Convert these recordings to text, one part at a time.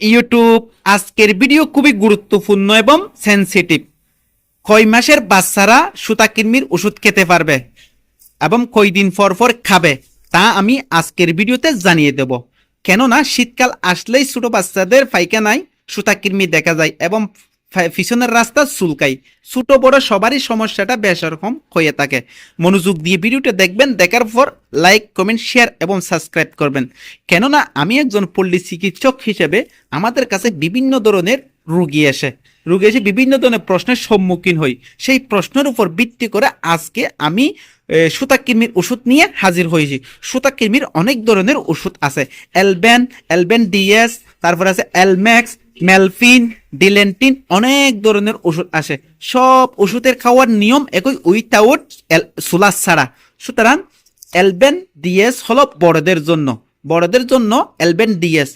YouTube আজকের video খুবই গুরুত্বপূর্ণ এবং সেন্সিটিভ কয় মাসের বাচ্চারা সুতাকির্মির ওষুধ খেতে পারবে এবং কয়দিন পর পর খাবে, তা আমি আজকের ভিডিওতে জানিয়ে দেব। কেননা শীতকাল আসলেই ছোট বাচ্চাদের পায়খানায় সুতাকির্মি দেখা যায় এবং পিছনের রাস্তা চুলকাই। ছোট, বড় সবারই সমস্যাটা বেশ রকম হয়ে থাকে। মনোযোগ দিয়ে ভিডিওটা দেখবেন, দেখার পর লাইক কমেন্ট শেয়ার এবং সাবস্ক্রাইব করবেন। কেননা আমি একজন পল্লী চিকিৎসক হিসেবে আমাদের কাছে বিভিন্ন ধরনের রুগী আসে রুগী এসে বিভিন্ন ধরনের প্রশ্নের সম্মুখীন হই। সেই প্রশ্নের উপর ভিত্তি করে আজকে আমি সুতাকির্মির ওষুধ নিয়ে হাজির হয়েছি। সুতাকির্মির অনেক ধরনের ওষুধ আছে। এলবেন এলবেন ডিএস তারপর আছে এলম্যাক্স মেলফিন, ডিলেন্টিন অনেক ধরনের ওষুধ আসে। সব ওষুধের খাওয়ার নিয়ম একই উইথাউট সুলাস ছাড়া। সুতরাং এলবেন ডিএস হলো বড়দের জন্য। বড়দের জন্য এলবেন ডিএস।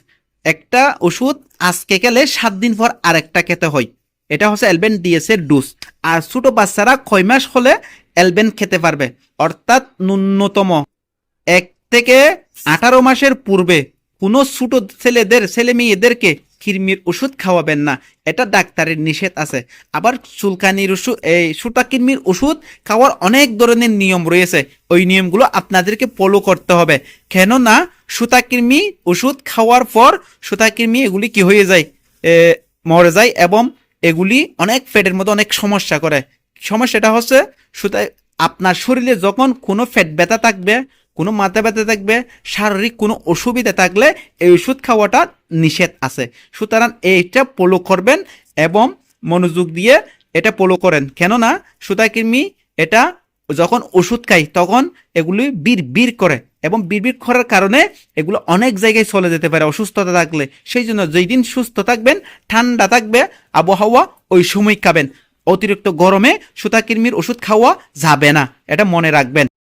একটা ওষুধ আজকে গেলে সাত দিন পর আরেকটা খেতে হয়। এটা হচ্ছে এলবেন ডিএস এর ডোজ। আর ছোট বাচ্চারা কয় মাস হলে এলবেন খেতে পারবে। অর্থাৎ ন্যূনতম এক থেকে আঠারো মাসের পূর্বে কোনো ছোট ছেলেদের, ছেলে মেয়েদেরকে কৃমির ওষুধ খাওয়াবেন না। এটা ডাক্তারের নিষেধ আছে। আবার চুলকানির ওষুধ এই সুতা কৃমির ওষুধ খাওয়ার অনেক ধরনের নিয়ম রয়েছে। ওই নিয়মগুলো আপনাদেরকে ফলো করতে হবে। কেননা সুতা কৃমি ওষুধ খাওয়ার পর সুতা কৃমি এগুলি কি হয়ে যায়? মরে যায় এবং এগুলি অনেক পেটের মতো অনেক সমস্যা করে। সমস্যাটা হচ্ছে সুতায় আপনার শরীরে যখন কোনো ফ্যাট ব্যথা থাকবে কোনো মাথা ব্যথা থাকবে, শারীরিক কোনো অসুবিধা থাকলে এই ওষুধ খাওয়াটা নিষেধ আছে। সুতরাং এইটা ফলো করবেন এবং মনোযোগ দিয়ে এটা ফলো করেন। কেননা সুতাকৃমি এটা যখন ওষুধ খাই, তখন এগুলি বীর বীর করে এবং বিড়বিড় করার কারণে এগুলো অনেক জায়গায় চলে যেতে পারে অসুস্থতা থাকলে। সেই জন্য যেই দিন সুস্থ থাকবেন, ঠান্ডা থাকবে, আবহাওয়া ওই সময় খাবেন। অতিরিক্ত গরমে সুতাকৃমির ওষুধ খাওয়া যাবে না, এটা মনে রাখবেন।